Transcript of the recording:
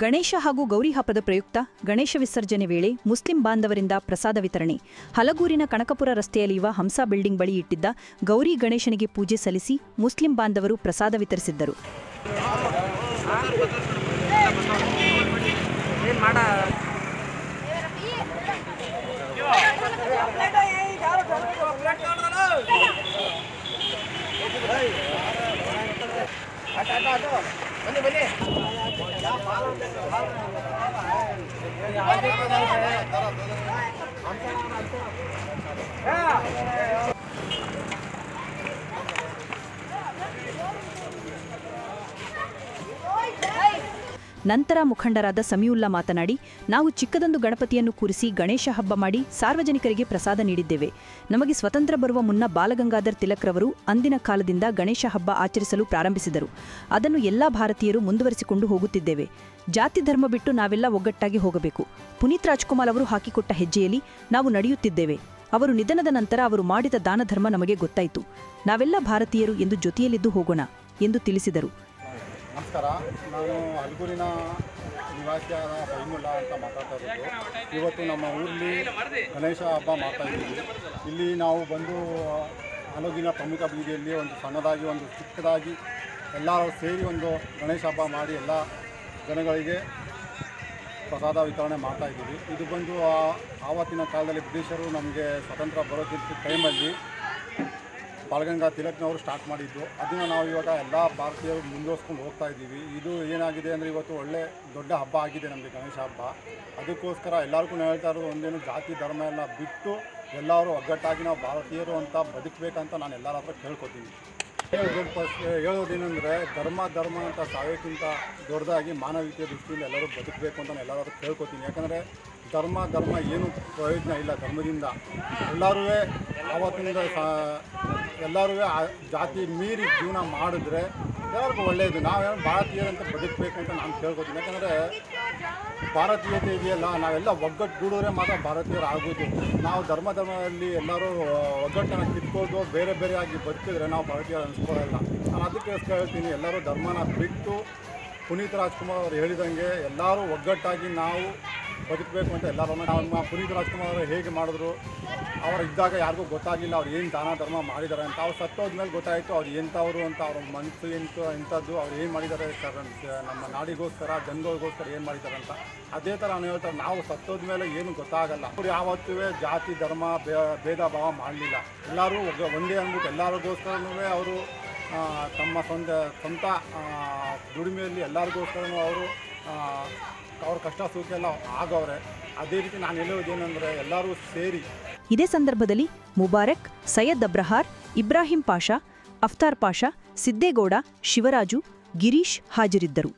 ಗಣೇಶ ಹಾಗೂ ಗೌರಿ ಹಬ್ಬದ ಪ್ರಯುಕ್ತ ಗಣೇಶ ವಿಸರ್ಜನೆ ವೇಳೆ ಮುಸ್ಲಿಂ ಬಾಂಧವರಿಂದ ಪ್ರಸಾದ ವಿತರಣೆ. ಹಲಗೂರಿನ ಕನಕಪುರ ರಸ್ತೆಯಲ್ಲಿರುವ ಹಂಸಾ ಬಿಲ್ಡಿಂಗ್ ಬಳಿ ಇಟ್ಟಿದ್ದ ಗೌರಿ ಗಣೇಶನಿಗೆ ಪೂಜೆ ಸಲ್ಲಿಸಿ ಮುಸ್ಲಿಂ ಬಾಂಧವರು ಪ್ರಸಾದ ವಿತರಿಸಿದ್ದರು. 야! ನಂತರ ಮುಖಂಡರಾದ ಸಮೀವುಲ್ಲಾ ಮಾತನಾಡಿ, ನಾವು ಚಿಕ್ಕದೊಂದು ಗಣಪತಿಯನ್ನು ಕೂರಿಸಿ ಗಣೇಶ ಹಬ್ಬ ಮಾಡಿ ಸಾರ್ವಜನಿಕರಿಗೆ ಪ್ರಸಾದ ನೀಡಿದ್ದೇವೆ. ನಮಗೆ ಸ್ವತಂತ್ರ ಬರುವ ಮುನ್ನ ಬಾಲಗಂಗಾಧರ್ ತಿಲಕ್ರವರು ಅಂದಿನ ಕಾಲದಿಂದ ಗಣೇಶ ಹಬ್ಬ ಆಚರಿಸಲು ಪ್ರಾರಂಭಿಸಿದರು. ಅದನ್ನು ಎಲ್ಲಾ ಭಾರತೀಯರು ಮುಂದುವರಿಸಿಕೊಂಡು ಹೋಗುತ್ತಿದ್ದೇವೆ. ಜಾತಿ ಧರ್ಮ ಬಿಟ್ಟು ನಾವೆಲ್ಲ ಒಗ್ಗಟ್ಟಾಗಿ ಹೋಗಬೇಕು. ಪುನೀತ್ ರಾಜ್ಕುಮಾರ್ ಅವರು ಹಾಕಿಕೊಟ್ಟ ಹೆಜ್ಜೆಯಲ್ಲಿ ನಾವು ನಡೆಯುತ್ತಿದ್ದೇವೆ. ಅವರು ನಿಧನದ ನಂತರ ಅವರು ಮಾಡಿದ ದಾನ ಧರ್ಮ ನಮಗೆ ಗೊತ್ತಾಯಿತು. ನಾವೆಲ್ಲ ಭಾರತೀಯರು ಎಂದು ಜೊತೆಯಲ್ಲಿದ್ದು ಹೋಗೋಣ ಎಂದು ತಿಳಿಸಿದರು. ನಮಸ್ಕಾರ. ನಾನು ಹಲಗೂರಿನ ನಿವಾಸಿಯಾದ ಬೈಮುಲ್ಲ ಅಂತ ಮಾತಾಡ್ತಾ ಇರೋದು. ಇವತ್ತು ನಮ್ಮ ಊರಲ್ಲಿ ಗಣೇಶ ಹಬ್ಬ ಮಾಡ್ತಾ ಇದ್ದೀವಿ. ಇಲ್ಲಿ ನಾವು ಬಂದು ಹಲಗಿನ ಪ್ರಮುಖ ಬೀದಿಯಲ್ಲಿ ಒಂದು ಸಣ್ಣದಾಗಿ, ಒಂದು ಚಿಕ್ಕದಾಗಿ ಎಲ್ಲರೂ ಸೇರಿ ಒಂದು ಗಣೇಶ ಹಬ್ಬ ಮಾಡಿ ಎಲ್ಲ ಜನಗಳಿಗೆ ಪ್ರಸಾದ ವಿತರಣೆ ಮಾಡ್ತಾ ಇದ್ದೀವಿ. ಇದು ಬಂದು ಆವತ್ತಿನ ಕಾಲದಲ್ಲಿ ಬ್ರಿಟಿಷರು ನಮಗೆ ಸ್ವತಂತ್ರ ಬರೋಕ್ಕಿಂತ ಟೈಮಲ್ಲಿ ಬಾಲಗಂಗಾ ತಿಲಕ್ನವರು ಸ್ಟಾರ್ಟ್ ಮಾಡಿದ್ದು. ಅದನ್ನು ನಾವು ಇವಾಗ ಎಲ್ಲ ಭಾರತೀಯರು ಮುಂದುವರ್ಸ್ಕೊಂಡು ಹೋಗ್ತಾ ಇದ್ದೀವಿ. ಇದು ಏನಾಗಿದೆ ಅಂದರೆ ಇವತ್ತು ಒಳ್ಳೆ ದೊಡ್ಡ ಹಬ್ಬ ಆಗಿದೆ ನಮಗೆ ಗಣೇಶ ಹಬ್ಬ. ಅದಕ್ಕೋಸ್ಕರ ಎಲ್ಲರಿಗೂ ನಾವು ಹೇಳ್ತಾ ಇರೋದು ಒಂದೇನು ಜಾತಿ, ಧರ್ಮ ಎಲ್ಲ ಬಿಟ್ಟು ಎಲ್ಲರೂ ಒಗ್ಗಟ್ಟಾಗಿ ನಾವು ಭಾರತೀಯರು ಅಂತ ಬದುಕಬೇಕಂತ ನಾನು ಎಲ್ಲರ ಹತ್ರ ಕೇಳ್ಕೊತೀನಿ. ಹೇಳೋದೇನೆಂದರೆ ಧರ್ಮ ಧರ್ಮ ಅಂತ ಸಾಯೋಕ್ಕಿಂತ ದೊಡ್ಡದಾಗಿ ಮಾನವೀಯತೆ ದೃಷ್ಟಿಯಿಂದ ಎಲ್ಲರೂ ಬದುಕಬೇಕು ಅಂತ ನಾನು ಎಲ್ಲರೂ ಕೇಳ್ಕೊತೀನಿ. ಯಾಕಂದರೆ ಧರ್ಮ ಧರ್ಮ ಏನು ಪ್ರಯೋಜನ ಇಲ್ಲ ಧರ್ಮದಿಂದ. ಎಲ್ಲರೂ ಆವತ್ತಿನಿಂದ ಎಲ್ಲರೂ ಜಾತಿ ಮೀರಿ ಜೀವನ ಮಾಡಿದ್ರೆ ಎಲ್ಲರಿಗೂ ಒಳ್ಳೆಯದು ನಾವೇನು ಭಾರತೀಯರಂತ ಬದುಕಬೇಕು ಅಂತ ನಾನು ಕೇಳ್ಕೊತೀನಿ. ಯಾಕಂದರೆ ಭಾರತೀಯತೆ ಇದೆಯಲ್ಲ, ನಾವೆಲ್ಲ ಒಗ್ಗಟ್ಟುಗೂಡಿದ್ರೆ ಮಾತ್ರ ಭಾರತೀಯರು ಆಗೋದು. ನಾವು ಧರ್ಮ ಧರ್ಮದಲ್ಲಿ ಎಲ್ಲರೂ ಒಗ್ಗಟ್ಟನ್ನು ಕಿತ್ಕೊಂಡು ಬೇರೆ ಬೇರೆ ಆಗಿ ಬದುಕಿದ್ರೆ ನಾವು ಭಾರತೀಯರು ಅನಿಸ್ಕೊಳ್ಳಲ್ಲ. ನಾನು ಅದಕ್ಕೆ ಹೇಳ್ತೀನಿ. ಎಲ್ಲರೂ ಧರ್ಮನ ಬಿಟ್ಟು ಪುನೀತ್ ರಾಜ್ಕುಮಾರ್ ಅವರು ಹೇಳಿದಂಗೆ ಎಲ್ಲರೂ ಒಗ್ಗಟ್ಟಾಗಿ ನಾವು ಬದುಕಬೇಕು ಅಂತ ಎಲ್ಲರೂ. ನಮ್ಮ ಪುನೀತ್ ರಾಜ್ಕುಮಾರ್ ಅವರು ಹೇಗೆ ಮಾಡಿದ್ರು? ಅವರು ಇದ್ದಾಗ ಯಾರಿಗೂ ಗೊತ್ತಾಗಿಲ್ಲ ಅವ್ರು ಏನು ದಾನ ಧರ್ಮ ಮಾಡಿದ್ದಾರೆ ಅಂತ. ಅವ್ರು ಸತ್ತೋದ್ಮೇಲೆ ಗೊತ್ತಾಯಿತು ಅವ್ರು ಎಂಥವ್ರು ಅಂತ, ಅವ್ರ ಮನಸ್ಸು ಎಂತ, ಎಂಥದ್ದು, ಅವ್ರು ಏನು ಮಾಡಿದ್ದಾರೆ ಸರ್, ನಮ್ಮ ನಾಡಿಗೋಸ್ಕರ, ಜನಗಳಿಗೋಸ್ಕರ ಏನು ಮಾಡಿದ್ದಾರೆ ಅಂತ. ಅದೇ ಥರ ನಾನು ಹೇಳ್ತಾರೆ, ನಾವು ಸತ್ತೋದ್ಮೇಲೆ ಏನು ಗೊತ್ತಾಗಲ್ಲ. ಅವ್ರು ಯಾವತ್ತೂ ಜಾತಿ, ಧರ್ಮ ಭೇದ ಭಾವ ಮಾಡಲಿಲ್ಲ. ಎಲ್ಲರೂ ಒಂದೇ ಅಂದ್ಬಿಟ್ಟು ಎಲ್ಲರಿಗೋಸ್ಕರನೂ ಅವರು ತಮ್ಮ ಸ್ವಂತ ಸ್ವಂತ ದುಡಿಮೆಯಲ್ಲಿ ಎಲ್ಲರಿಗೋಸ್ಕರನೂ ಅವರು ಅವ್ರ ಕಷ್ಟ ಸುಖ ಎಲ್ಲ ಆಗವ್ರೆ. ಅದೇ ರೀತಿ ನಾನು ಹೇಳೋದೇನೆಂದರೆ ಎಲ್ಲರೂ ಸೇರಿ. ಇದೇ ಸಂದರ್ಭದಲ್ಲಿ ಮುಬಾರಕ್, ಸೈಯದ್ ಅಬ್ರಹಾರ್, ಇಬ್ರಾಹಿಂ ಪಾಷಾ, ಅಫ್ತಾರ್ ಪಾಷಾ, ಸಿದ್ದೇಗೌಡ, ಶಿವರಾಜು, ಗಿರೀಶ್ ಹಾಜರಿದ್ದರು.